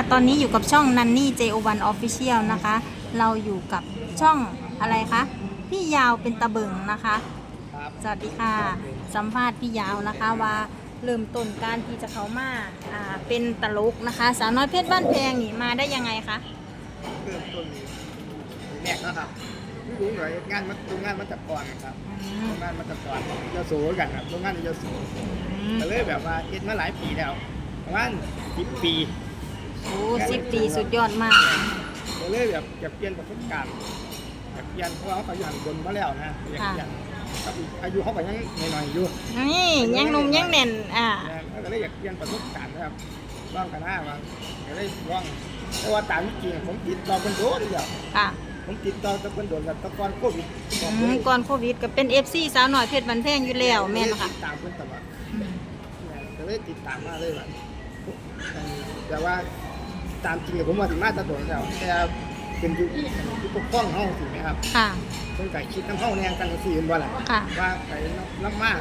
ค่ะตอนนี้อยู่กับช่องนันนี่ JO1 Official นะคะ เราอยู่กับช่องอะไรคะ พี่ยาวเป็นตะเบิงนะคะครับสวัสดีค่ะ สัมภาษณ์พี่ยาวนะคะว่าเริ่มต้นการที่จะเขามาอ่าเป็นตลกนะคะ สาวน้อยเพชรบ้านแพงนี่มาได้ยังไงคะ เริ่มต้นแรกนะครับไม่รู้หน่อยงานมันโรงงานมันจับก่อนครับอืมโรงงานมันจับก่อนยาโสกันครับโรงงานยาโสอืมก็เลยแบบว่าเฮ็ดมาหลายปีแล้วประมาณสิบปี โอ้สิบปีสุดยอดมาก ก็เลยแบบจะเปลี่ยนประสบการณ์จะเปลี่ยนเพราะว่าเขาก็อยู่บนมาแล้วนะอยากเปลี่ยนครับอายุเขาก็ยังหน่อยๆอยู่นี่ยังหนุ่มยังแน่นอ่านะก็เลยอยากเปลี่ยนประสบการณ์นะครับลองกันหน้ามาก็เลยลองแต่ว่าตามที่จริงผมติดต่อเป็นโดนเดียวค่ะผมติดต่อตะคนโดนกับตะกอนโควิดอืมก่อนโควิดก็เป็น FC สาวน้อยเพชรบ้านแพงอยู่แล้วแม่นบ่ค่ะติดตามเพิ่นตลอดก็เลยติดตามมาเลยว่าแต่ว่า ตามจริงเนี่ยผมว่าถึงมาแตะโดนแล้วแต่เป็นอยู่ที่ปกป้องเฮาสิไหมครับค่ะ เพิ่นก็คิดน้ำเฮาแนงกันสิเป็นบ่ล่ะค่ะ ว่าไปลำมา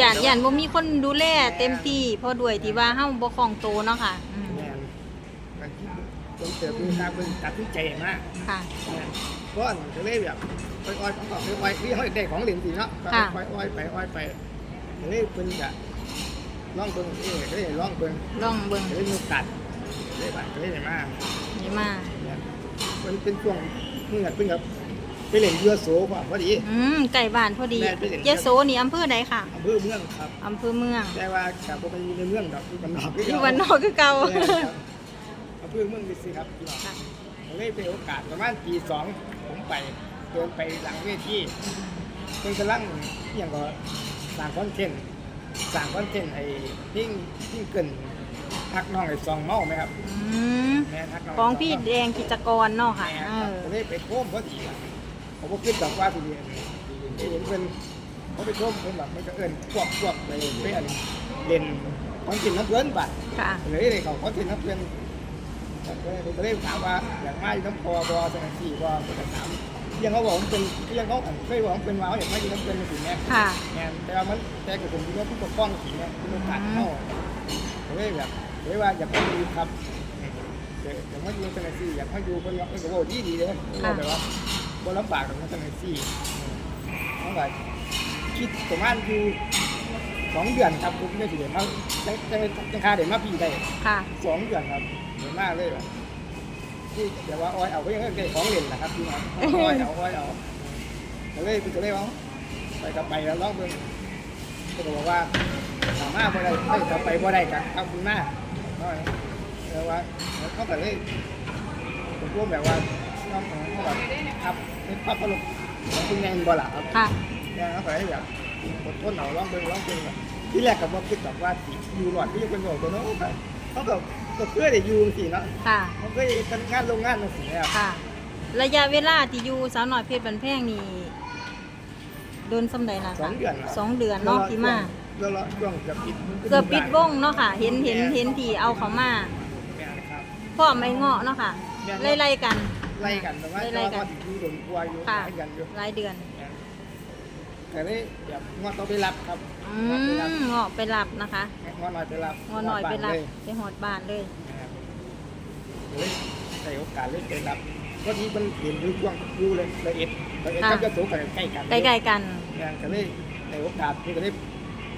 ย่านย่านบ่มีคนดูแลเต็มที่เพราะด้วยที่ว่าเฮาบ่คล่องโตเนาะค่ะอืมแม่นก็คิดเพิ่นเติบมีทางเพิ่นตัดสินใจมาก ค่ะเพราะก็เลยแบบอ้อยๆของเขาคืออ้อยที่เขาได้ของเหรียญสิเนาะก็ค่ะอ้อยอ้อยไปอ้อยไปก็เลยเพิ่นจะลองเบิ่งเอ้ก็เลยลองเบิ่งลองเบิ่งก็เลยมีตัดก็เลยบาดก็เลยได้มานี่มาเนี่ยมันเป็นช่วงเมื่อเพิ่นกับไปเล่นเรือโสป่ะพอดี อืมไก่บ้านพอดีแม่นไปเห็น ยะโสนี่อำเภอใดค่ะอำเภอเมืองครับ อำเภอเมือง แต่ว่ากับบ่ไปอยู่ในเมืองดอกอยู่บ้านนอกอยู่บ้านนอกคือเก่า แม่นครับอำเภอเมืองนี่สิครับพี่น้องค่ะผมเลยไปโอกาสประมาณปีสองผมไปเดินไปหลังเวทีเพิ่นกำลังอหย่างก็สร้างคอนเทนต์สร้างคอนเทนต์ไอ้ทิ้งทิ้งเกิน ทักน้องไอ้ซองเมาไหมครับอืมแม่ทักน้องของพี่แดงกิจกรเนาะค่ะแม่เอครับอผมเลยไปโค้มพอดีครับผมก็คิดแบบว่าทีเดียวเห็นเพิ่นเขาไปโค้มเพิ่นแบบมันก็เอิ้นพวกพวกไปไปอันเล่นของกินน้ำเพิ่นปะค่ะเลยเลยเขาเขากินน้ำเพิ่นก็เลยผมก็เลยถามว่าอยากมาอยู่น้ำพอบอสังสี่บอผมก็ถามยังเขาบอกผมเป็นยังเขาอันเคยบอกผมเป็นว่าเขาอยากมาอยู่น้ำเพิ่นสิแม่ค่ะแม่นแต่ว่ามันแต่กับผมคิดว่าผู้ปกครองสิแม่ผู้ปกครองเขาผมเลยแบบ เลยว่าอยากมาอยู่ครับเดี๋ยวอยากมาอยู่สังสี่อยากมาอยู่เพิ่นว่าเพิ่นก็บอกดีดีเลยเขาแบบว่าบ่ลำบากหรอกนะสังสี่เขาแบบคิดประมาณอยู่สองเดือนครับผมได้สิเดี๋ยวมาจังจังจังคาเดี๋ยวมาพี่ได้ค่ะสองเดือนครับเดือนมากเลยแบบที่เดี๋ยวว่าอ้อยเอาก็ยังได้ของเล่นนะครับพี่น้องอ้อยเอาอ้อยเอาก็เลยพี่ก็เลยว่าไปกับไปแล้วลองเบิ่งก็บอกว่าสามารถบ่ได้ไม่จะไปบ่ได้กันครับคุณหน้า น้อยแต่ว่าเขาก็เลยผมพูดแบบว่าน้องของเขาแบบครับเป็นพับพลุของคุณแมนบ่ล่ะครับค่ะเนี่ยเขาก็เลยแบบอดทนเอาลองเบิ่งลองเบิ่งแบบที่แรกก็บ่คิดแบบว่าสิอยู่หลอดที่จะเป็นโหนตัวเนาะเขาก็ก็เพื่อได้อยู่สิเนาะค่ะมันก็เป็นงานโรงงานนั่นสิครับค่ะ ระยะเวลาที่อยู่สาวน้อยเพชรบ้านแพงนี่โดนสำใดล่ะสอคะงเดือนสองเดือนเนาะที่มา แล้วเราช่วงเกือบปิดเกือบปิดวงเนาะค่ะ เห็นเห็นเห็นที่เอาเขามาแม่นะครับ พ่อไม่เงาะเนาะค่ะไล่ไล่ๆกันไล่กันแต่ว่าไล่แต่ๆว่ากันก็อยู่โดนกลัวอยู่ค่ะไล่กันอยู่รายเดือน แต่ได้แบบงอต้องไปรับครับอืงอไปรับมเงาะไปรับนะคะงอหน่อยไปรับงอหน่อยไปรับเลยไปหอดบ้านเลยนะครับเลยใส่โอกาสเลยไปรับก็ที่มันเห็นอยู่ช่วงอยู่เลยละเอียดละเอียดค่ะ ก็จะสูงกันใกล้กันใกล้ๆกันงานก็เลยในโอกาสที่ก็ได้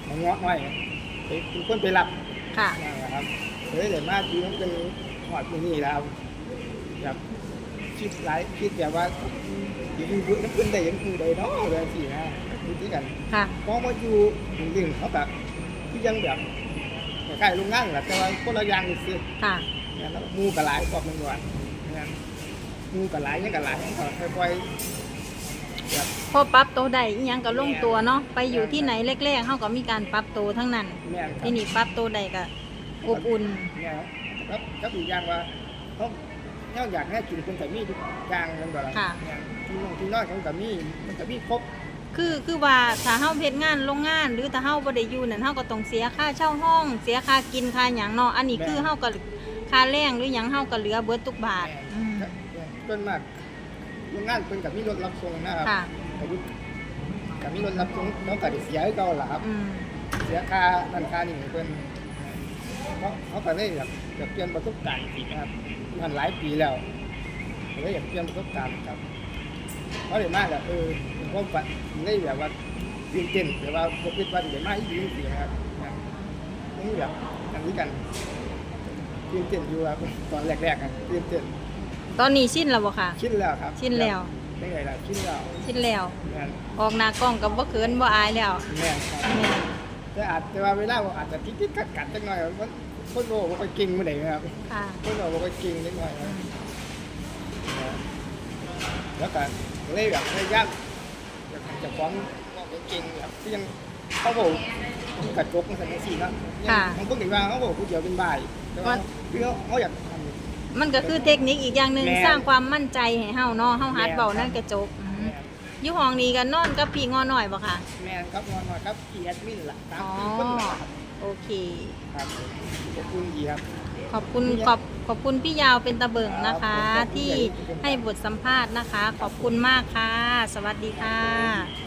มาเงาะหน่อยไปเป็นคนไปรับค่ะ นะครับเลยแต่มาทีมันเป็นหอดที่นี่แล้วแบบคิดหลายคิดแบบว่าอยู่อยู่น้ำขึ้นได้ยังคือได้เนาะแบบสี่นะคิดที่กันค่ะพอมาอยู่จริงๆเขาแบบที่ยังแบบคล้ายๆโรงงานแหละแต่ว่าคนละอย่างนี่สิค่ะเนี่ยแล้วหมูกับหลายกว่ามันก่อนเนี่ยหมูกับหลายยังกับหลายเขาค่อยๆแบบ พอปรับตัวใดอิหยังก็ลงตัวเนาะไปอยู่ที่ไหนแรกๆเขาก็มีการปรับตัวทั้งนั้น แม่นครับที่นี่ปรับตัวใดก็อบอุ่นเนี่ยครับครับอีกอย่างว่าเขาเขาอยากให้กินเป็นแต่มีทุกอย่างมันแบบค่ะ เนี่ยที่น้องที่น้อยของแต่มีมันแต่มีครบคือคือว่าถ้าเฮาเฮ็ดงานโรงงาน หรือถ้าเฮาบ่ได้อยู่นั่นเฮาก็ต้องเสียค่าเช่าห้อง เสียค่ากินค่าหยังเนาะอันนี้คือเฮาก็ค่าแรงหรือหยังเฮาก็เหลือเบิดทุกบาทอืมจนมาก โรงงานเป็นกับมีรถรับส่งนะครับค่ะ กับมีกับมีรถรับส่งน้องก็ได้เสียให้เขาล่ะครับ อืมเสียค่านั่นค่านี่เพิ่นเขาเขาก็เลยแบบจะเปลี่ยนประสบการณ์อีกนะครับมันหลายปีแล้วผมก็อยากเปลี่ยนประสบการณ์ครับเพราะเดี๋ยวมากอะเออผมก็ฝันได้แบบว่าตื่นเต้นแต่ว่าผมคิดว่าเดี๋ยวมากอีกจริงๆครับนะนี่แบบอันนี้กันตื่นเต้นอยู่ครับตอนแรกๆครับตื่นเต้น ตอนนี้ชินแล้วบ่ค่ะ ชินแล้วครับชินแล้วไม่ไงล่ะชินแล้วชินแล้ว แม่นออกหน้ากล้องกับบ่เขินบ่อายแล้วแม่นครับแม่นแต่อาจแต่ว่าเวลาผมอาจจะคิดๆกัดๆจังหน่อยมันคนโง่บ่ค่อยเก่งเมื่อไหร่ครับค่ะ คนโง่บ่ค่อยเก่งจังหน่อยครับนะแล้วก็เลยแบบพยายามอยากให้เจะฟ้าของว่าเก่งๆแบบที่ยังเขาบอกกระจกมันสันนิสีเนาะยังบางคนถึงว่าเขาบอกผู้เดียวเป็นบ่ายแต่ว่าคือเขาเขาอยากทำ มันก็คือเทคนิคอีกอย่างหนึ่งแม่น สร้างความมั่นใจให้เฮาเนาะเฮาหัดแม่นเบานั่นกระจกอืมอยู่ห้องนี้กันนอนกับพี่งอหน่อยบ่ค่ะ แม่นครับนอนหน่อยครับพี่แอดมินล่ะตามอ๋อ ที่คนล่ะครับโอเค ครับขอบคุณดีครับ ขอบคุณขอบขอบคุณพี่ยาวเป็นตะเบิงนะคะครับที่ให้บทสัมภาษณ์นะคะ ขอบคุณมากค่ะ สวัสดีค่ะ